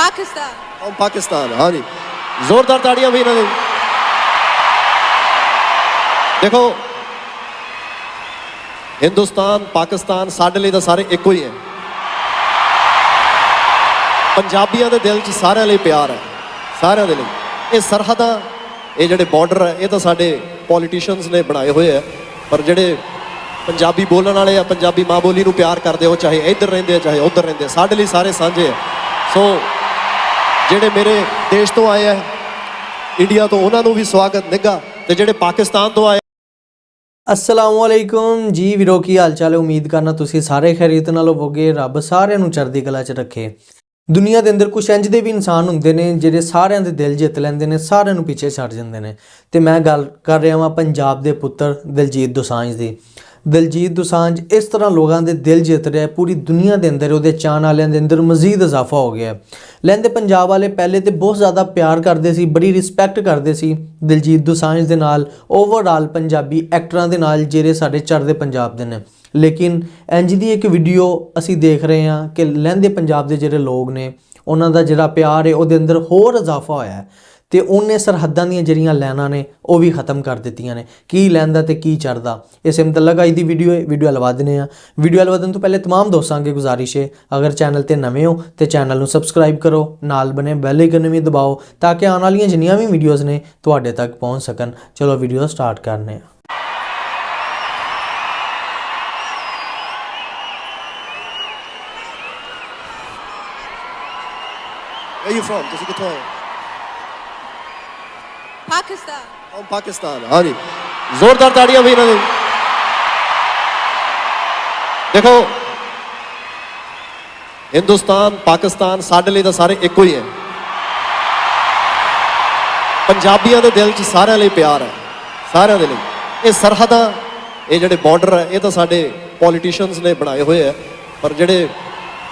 ਪਾਕਿਸਤਾਨ ਕੌਮ ਪਾਕਿਸਤਾਨ ਹਾਂਜੀ ਜ਼ੋਰਦਾਰ ਤਾੜੀਆਂ ਵੀ ਇਹਨਾਂ ਦੇ ਦੇਖੋ ਹਿੰਦੁਸਤਾਨ ਪਾਕਿਸਤਾਨ ਸਾਡੇ ਲਈ ਤਾਂ ਸਾਰੇ ਇੱਕੋ ਹੀ ਹੈ। ਪੰਜਾਬੀਆਂ ਦੇ ਦਿਲ 'ਚ ਸਾਰਿਆਂ ਲਈ ਪਿਆਰ ਹੈ। ਸਾਰਿਆਂ ਦੇ ਲਈ। ਇਹ ਸਰਹੱਦਾਂ, ਇਹ ਜਿਹੜੇ ਬਾਰਡਰ ਹੈ, ਇਹ ਤਾਂ ਸਾਡੇ ਪੋਲੀਟੀਸ਼ੀਅਨਸ ਨੇ ਬਣਾਏ ਹੋਏ ਆ ਪਰ ਜਿਹੜੇ ਪੰਜਾਬੀ ਬੋਲਣ ਵਾਲੇ ਆ ਪੰਜਾਬੀ ਮਾਂ ਬੋਲੀ ਨੂੰ ਪਿਆਰ ਕਰਦੇ ਹੋ ਚਾਹੇ ਇੱਧਰ ਰਹਿੰਦੇ ਆ, ਚਾਹੇ ਉੱਧਰ ਰਹਿੰਦੇ ਸਾਡੇ ਲਈ ਸਾਰੇ ਸਾਂਝੇ ਆ। ਸੋ ਜਿਹੜੇ ਮੇਰੇ ਦੇਸ਼ ਤੋਂ ਆਏ ਆ, ਇੰਡੀਆ ਤੋਂ, ਉਹਨਾਂ ਨੂੰ ਵੀ ਸਵਾਗਤ, ਨਿੱਘਾ, ਤੇ ਜਿਹੜੇ ਪਾਕਿਸਤਾਨ ਤੋਂ ਆਏ ਅਸਲਾਮੁਅਲੈਕੁਮ। ਜੀ ਵੀਰੋ, ਕੀ ਹਾਲ ਚਾਲ ਹੈ? ਉਮੀਦ ਕਰਨਾ ਤੁਸੀਂ ਸਾਰੇ ਖੈਰੀਅਤ ਨਾਲ ਹੋਵੋਗੇ, ਰੱਬ ਸਾਰਿਆਂ ਨੂੰ ਚੜ੍ਹਦੀ ਕਲਾ 'ਚ ਰੱਖੇ। ਦੁਨੀਆ ਦੇ ਅੰਦਰ ਕੁਝ ਇੰਜ ਦੇ ਵੀ ਇਨਸਾਨ ਹੁੰਦੇ ਨੇ, ਜਿਹੜੇ ਸਾਰਿਆਂ ਦੇ ਦਿਲ ਜਿੱਤ ਲੈਂਦੇ ਨੇ, ਸਾਰਿਆਂ ਨੂੰ ਪਿੱਛੇ ਛੱਡ ਜਾਂਦੇ ਨੇ। ਤੇ ਮੈਂ ਗੱਲ ਕਰ ਰਿਹਾ ਹਾਂ ਪੰਜਾਬ ਦੇ ਪੁੱਤਰ ਦਿਲਜੀਤ ਦੋਸਾਂਝ ਦੀ। ਦਿਲਜੀਤ ਦੁਸਾਂਝ ਇਸ ਤਰ੍ਹਾਂ ਲੋਕਾਂ ਦੇ ਦਿਲ ਜਿੱਤ ਰਿਹਾ ਪੂਰੀ ਦੁਨੀਆ ਦੇ ਅੰਦਰ ਉਹਦੇ ਚਾਹਣ ਵਾਲਿਆਂ ਦੇ ਅੰਦਰ ਮਜ਼ੀਦ ਇਜ਼ਾਫਾ ਹੋ ਗਿਆ ਲਹਿੰਦੇ ਪੰਜਾਬ ਵਾਲੇ ਪਹਿਲੇ ਤੇ ਬਹੁਤ ਜ਼ਿਆਦਾ ਪਿਆਰ ਕਰਦੇ ਸੀ, ਬੜੀ ਰਿਸਪੈਕਟ ਕਰਦੇ ਸੀ ਦਿਲਜੀਤ ਦੋਸਾਂਝ ਦੇ ਨਾਲ ਓਵਰਆਲ ਪੰਜਾਬੀ ਐਕਟਰਾਂ ਦੇ ਨਾਲ ਜਿਹੜੇ ਸਾਡੇ ਚੜ੍ਹਦੇ ਪੰਜਾਬ ਦੇ ਨੇ। ਲੇਕਿਨ ਇੰਜ ਦੀ ਇੱਕ ਵੀਡੀਓ ਅਸੀਂ ਦੇਖ ਰਹੇ ਹਾਂ ਕਿ ਲਹਿੰਦੇ ਪੰਜਾਬ ਦੇ ਜਿਹੜੇ ਲੋਕ ਨੇ, ਉਹਨਾਂ ਦਾ ਜਿਹੜਾ ਪਿਆਰ ਹੈ, ਉਹਦੇ ਅੰਦਰ ਹੋਰ ਇਜ਼ਾਫਾ ਹੋਇਆ ਤੇ ਉਹਨੇ ਸਰਹੱਦਾਂ ਦੀਆਂ ਜਿਹੜੀਆਂ ਲਾਈਨਾਂ ਨੇ ਉਹ ਵੀ ਖਤਮ ਕਰ ਦਿੱਤੀਆਂ ਨੇ ਕੀ ਲੈਂਦਾ ਤੇ ਕੀ ਚੜਦਾ ਇਸੇ ਮੁਤਲਕ ਅੱਜ ਦੀ ਵੀਡੀਓ ਹੈ ਵੀਡੀਓ ਲਵਾ ਦਿੰਦੇ ਆ ਵੀਡੀਓ ਲਵਾਉਣ ਤੋਂ ਪਹਿਲੇ तमाम ਦੋਸਤਾਂ ਅੱਗੇ ਗੁਜ਼ਾਰਿਸ਼ ਹੈ ਅਗਰ ਚੈਨਲ ਤੇ ਨਵੇਂ ਹੋ ਤੇ ਚੈਨਲ ਨੂੰ ਸਬਸਕ੍ਰਾਈਬ ਕਰੋ ਨਾਲ ਬਨੇ ਬੈਲ ਆਈਕਨ ਵੀ ਦਬਾਓ ਤਾਂ ਕਿ ਆਉਣ ਵਾਲੀਆਂ ਜਿੰਨੀਆਂ ਵੀ ਵੀਡੀਓਜ਼ ਨੇ ਤੁਹਾਡੇ ਤੱਕ ਪਹੁੰਚ ਸਕਣ ਚਲੋ ਵੀਡੀਓ ਸਟਾਰਟ ਕਰਨੇ ਆ Where you from? ਤੁਸੀਂ ਕਿੱਥੋਂ ਆਏ ਹੋ? Pakistan. ਕੌਮ ਪਾਕਿਸਤਾਨ ਹਾਂਜੀ ਜ਼ੋਰਦਾਰ ਤਾੜੀਆਂ ਵੀ ਇਹਨਾਂ ਦੇ ਦੇਖੋ ਹਿੰਦੁਸਤਾਨ ਪਾਕਿਸਤਾਨ ਸਾਡੇ ਲਈ ਤਾਂ ਸਾਰੇ ਇੱਕੋ ਹੀ ਹੈ ਪੰਜਾਬੀਆਂ ਦੇ ਦਿਲ 'ਚ ਸਾਰਿਆਂ ਲਈ ਪਿਆਰ ਹੈ ਸਾਰਿਆਂ ਦੇ ਲਈ ਇਹ ਸਰਹੱਦਾਂ ਇਹ ਜਿਹੜੇ ਬਾਰਡਰ ਹੈ ਇਹ ਤਾਂ ਸਾਡੇ ਪੋਲੀਟੀਸ਼ੀਅਨਸ ਨੇ ਬਣਾਏ ਹੋਏ ਆ ਪਰ ਜਿਹੜੇ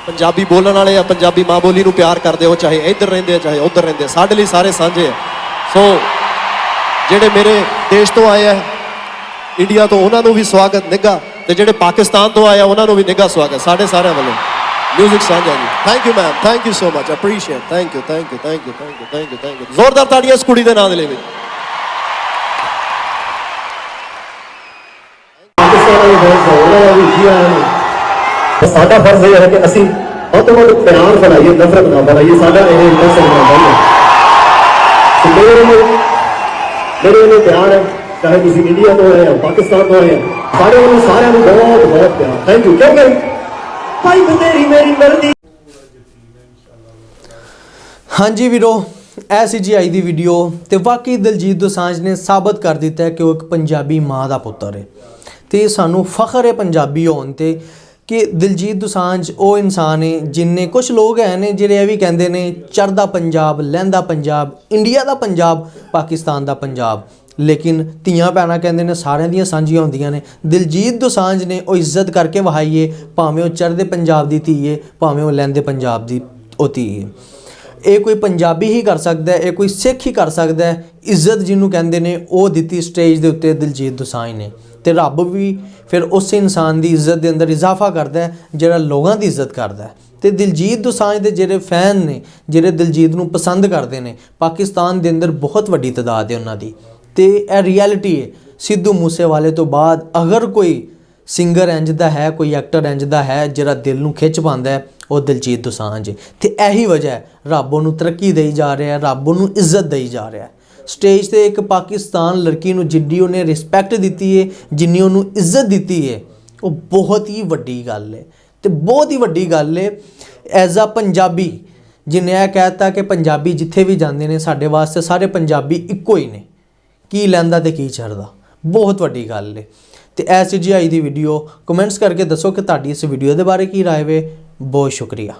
ਪੰਜਾਬੀ ਬੋਲਣ ਵਾਲੇ ਆ ਪੰਜਾਬੀ ਮਾਂ ਬੋਲੀ ਨੂੰ ਪਿਆਰ ਕਰਦੇ ਹੋ ਚਾਹੇ ਇੱਧਰ ਰਹਿੰਦੇ ਆ ਚਾਹੇ ਉੱਧਰ ਰਹਿੰਦੇ ਆ ਸਾਡੇ ਲਈ ਸਾਰੇ ਸਾਂਝੇ ਆ ਸੋ ਜਿਹੜੇ ਮੇਰੇ ਦੇਸ਼ ਤੋਂ ਆਏ ਆ ਇੰਡੀਆ ਤੋਂ, ਉਹਨਾਂ ਨੂੰ ਵੀ ਸਵਾਗਤ, ਨਿੱਘਾ। ਤੇ ਜਿਹੜੇ ਪਾਕਿਸਤਾਨ ਤੋਂ ਆਏ ਆ, ਉਹਨਾਂ ਨੂੰ ਵੀ ਨਿੱਘਾ ਸਵਾਗਤ, ਸਾਡੇ ਸਾਰਿਆਂ ਵੱਲੋਂ। ਮਿਊਜ਼ਿਕ ਸਾਂਝਾ ਜੀ। Thank you ma'am thank you so much appreciate thank you thank you thank you thank you thank you thank you ਜ਼ੋਰਦਾਰ ਤਾੜੀਆਂ ਇਸ ਕੁੜੀ ਦੇ ਨਾਂ ਦੇ ਲਈ ਵੀ। ਪਾਕਿਸਤਾਨ ਦੇ ਬਹੁਤ ਉਹਨਾਂ ਦਾ ਵੀ ਜੀ ਆਇਆ ਨੂੰ। ਸਾਡਾ ਫਰਜ਼ ਇਹ ਹੈ ਕਿ ਅਸੀਂ ਵੱਧ ਤੋਂ ਵੱਧ ਪਿਆਰ ਬਣਾਈਏ, ਨਫ਼ਰਤ ਨਾ ਬਣਾਈਏ। ਸਾਡਾ ਇਹ ਮਕਸਦ ਬਣਦਾ ਹੈ। ਸੋ ਮੇਰੇ ਨੂੰ ਪਿਆਰ ਹੈ, ਚਾਹੇ ਤੁਸੀਂ ਇੰਡੀਆ ਤੋਂ ਆਏ ਹੋ, ਪਾਕਿਸਤਾਨ ਤੋਂ ਆਏ ਹੋ, ਸਾਡੇ ਵੱਲੋਂ ਸਾਰਿਆਂ ਨੂੰ ਬਹੁਤ ਬਹੁਤ ਪਿਆਰ। ਥੈਂਕ ਯੂ ਕਿਉਂਕਿ ਭਾਈ? ਬਤੇਰੀ ਮੇਰੀ ਮਰਦੀ ਹਾਂਜੀ ਵੀਰੋ, ਇਹ ਸੀ ਜੀ ਆਈ ਦੀ ਵੀਡੀਓ ਤੇ ਵਾਕਈ ਦਿਲਜੀਤ ਦੋਸਾਂਝ ਨੇ ਸਾਬਤ ਕਰ ਦਿੱਤਾ ਹੈ ਕਿ ਉਹ ਇੱਕ ਪੰਜਾਬੀ ਮਾਂ ਦਾ ਪੁੱਤਰ ਹੈ। ਤੇ ਸਾਨੂੰ ਫਖਰ ਹੈ ਪੰਜਾਬੀ ਹੋਣ ਤੇ ਕਿ ਦਿਲਜੀਤ ਦੁਸਾਂਝ ਉਹ ਇਨਸਾਨ ਹੈ ਜਿਨਨੇ ਕੁਝ ਲੋਕ ਹੈ ਨੇ ਜਿਹੜੇ ਇਹ ਵੀ ਕਹਿੰਦੇ ਨੇ ਚੜਦਾ ਪੰਜਾਬ ਲਹਿੰਦਾ ਪੰਜਾਬ, ਇੰਡੀਆ ਦਾ ਪੰਜਾਬ, ਪਾਕਿਸਤਾਨ ਦਾ ਪੰਜਾਬ। ਲੇਕਿਨ ਧੀਆਂ ਭੈਣਾਂ ਕਹਿੰਦੇ ਨੇ ਸਾਰਿਆਂ ਦੀਆਂ ਸਾਂਝੀਆਂ ਹੁੰਦੀਆਂ ਨੇ। ਦਿਲਜੀਤ ਦੋਸਾਂਝ ਨੇ ਉਹ ਇੱਜ਼ਤ ਕਰਕੇ ਵਹਾਈਏ ਭਾਵੇਂ ਉਹ ਚੜ੍ਹਦੇ ਪੰਜਾਬ ਦੀ ਧੀ ਹੈ ਭਾਵੇਂ ਉਹ ਲਹਿੰਦੇ ਪੰਜਾਬ ਦੀ ਉਹ ਧੀ ਹੈ ਇਹ ਕੋਈ ਪੰਜਾਬੀ ਹੀ ਕਰ ਸਕਦਾ ਹੈ, ਇਹ ਕੋਈ ਸਿੱਖ ਹੀ ਕਰ ਸਕਦਾ ਹੈ। ਇੱਜ਼ਤ ਜਿਹਨੂੰ ਕਹਿੰਦੇ ਨੇ, ਉਹ ਦਿੱਤੀ ਸਟੇਜ ਦੇ ਉੱਤੇ ਦਿਲਜੀਤ ਦੋਸਾਂਝ ਨੇ। ਤੇ ਰੱਬ ਵੀ ਫਿਰ ਉਸ ਇਨਸਾਨ ਦੀ ਇੱਜ਼ਤ ਦੇ ਅੰਦਰ ਇਜ਼ਾਫਾ ਕਰਦਾ ਹੈ, ਜਿਹੜਾ ਲੋਕਾਂ ਦੀ ਇੱਜ਼ਤ ਕਰਦਾ ਹੈ। ਤੇ ਦਿਲਜੀਤ ਦੋਸਾਂਝ ਦੇ ਜਿਹੜੇ ਫੈਨ ਨੇ, ਜਿਹੜੇ ਦਿਲਜੀਤ ਨੂੰ ਪਸੰਦ ਕਰਦੇ ਨੇ, ਪਾਕਿਸਤਾਨ ਦੇ ਅੰਦਰ ਬਹੁਤ ਵੱਡੀ ਤਾਦਾਦ ਹੈ ਉਹਨਾਂ ਦੀ। ਤੇ ਇਹ ਰਿਐਲਿਟੀ ਹੈ, ਸਿੱਧੂ ਮੂਸੇਵਾਲੇ ਤੋਂ ਬਾਅਦ ਅਗਰ ਕੋਈ ਸਿੰਗਰ ਇੰਜ ਦਾ ਹੈ, ਕੋਈ ਐਕਟਰ ਇੰਜ ਦਾ ਹੈ, ਜਿਹੜਾ ਦਿਲ ਨੂੰ ਖਿੱਚ ਪਾਉਂਦਾ ਹੈ, ਉਹ ਦਿਲਜੀਤ ਦੋਸਾਂਝ। ਹੈ ਤੇ ਇਹੀ ਵਜ੍ਹਾ ਹੈ, ਰੱਬ ਉਹਨੂੰ ਤਰੱਕੀ ਦੇਈ ਜਾ ਰਿਹਾ ਹੈ, ਰੱਬ ਉਹਨੂੰ ਇੱਜ਼ਤ ਦੇਈ ਜਾ ਰਿਹਾ ਹੈ। ਸਟੇਜ ਤੇ ਇੱਕ ਪਾਕਿਸਤਾਨ ਲੜਕੀ ਨੂੰ ਜਿੱਡੀ ਉਹਨੇ ਰਿਸਪੈਕਟ ਦਿੱਤੀ ਹੈ ਜਿੰਨੀ ਉਹਨੂੰ ਇੱਜ਼ਤ ਦਿੱਤੀ ਹੈ ਉਹ ਬਹੁਤ ਹੀ ਵੱਡੀ ਗੱਲ ਹੈ ਤੇ ਬਹੁਤ ਹੀ ਵੱਡੀ ਗੱਲ ਹੈ ਐਜ਼ ਅ ਪੰਜਾਬੀ ਜਿਹਨੇ ਇਹ ਕਹਿਤਾ ਕਿ ਪੰਜਾਬੀ ਜਿੱਥੇ ਵੀ ਜਾਂਦੇ ਨੇ, ਸਾਡੇ ਵਾਸਤੇ ਸਾਰੇ ਪੰਜਾਬੀ ਇੱਕੋ ਹੀ ਨੇ। ਕੀ ਲੈਂਦਾ ਤੇ ਕੀ ਚੜਦਾ ਬਹੁਤ ਵੱਡੀ ਗੱਲ ਏ। ਤੇ ਐਸ ਜੀ ਆਈ ਦੀ ਵੀਡੀਓ ਕਮੈਂਟਸ ਕਰਕੇ ਦੱਸੋ ਕਿ ਤੁਹਾਡੀ ਇਸ ਵੀਡੀਓ ਦੇ ਬਾਰੇ ਕੀ ਰਾਏ ਵੇ। ਬਹੁਤ ਸ਼ੁਕਰੀਆ।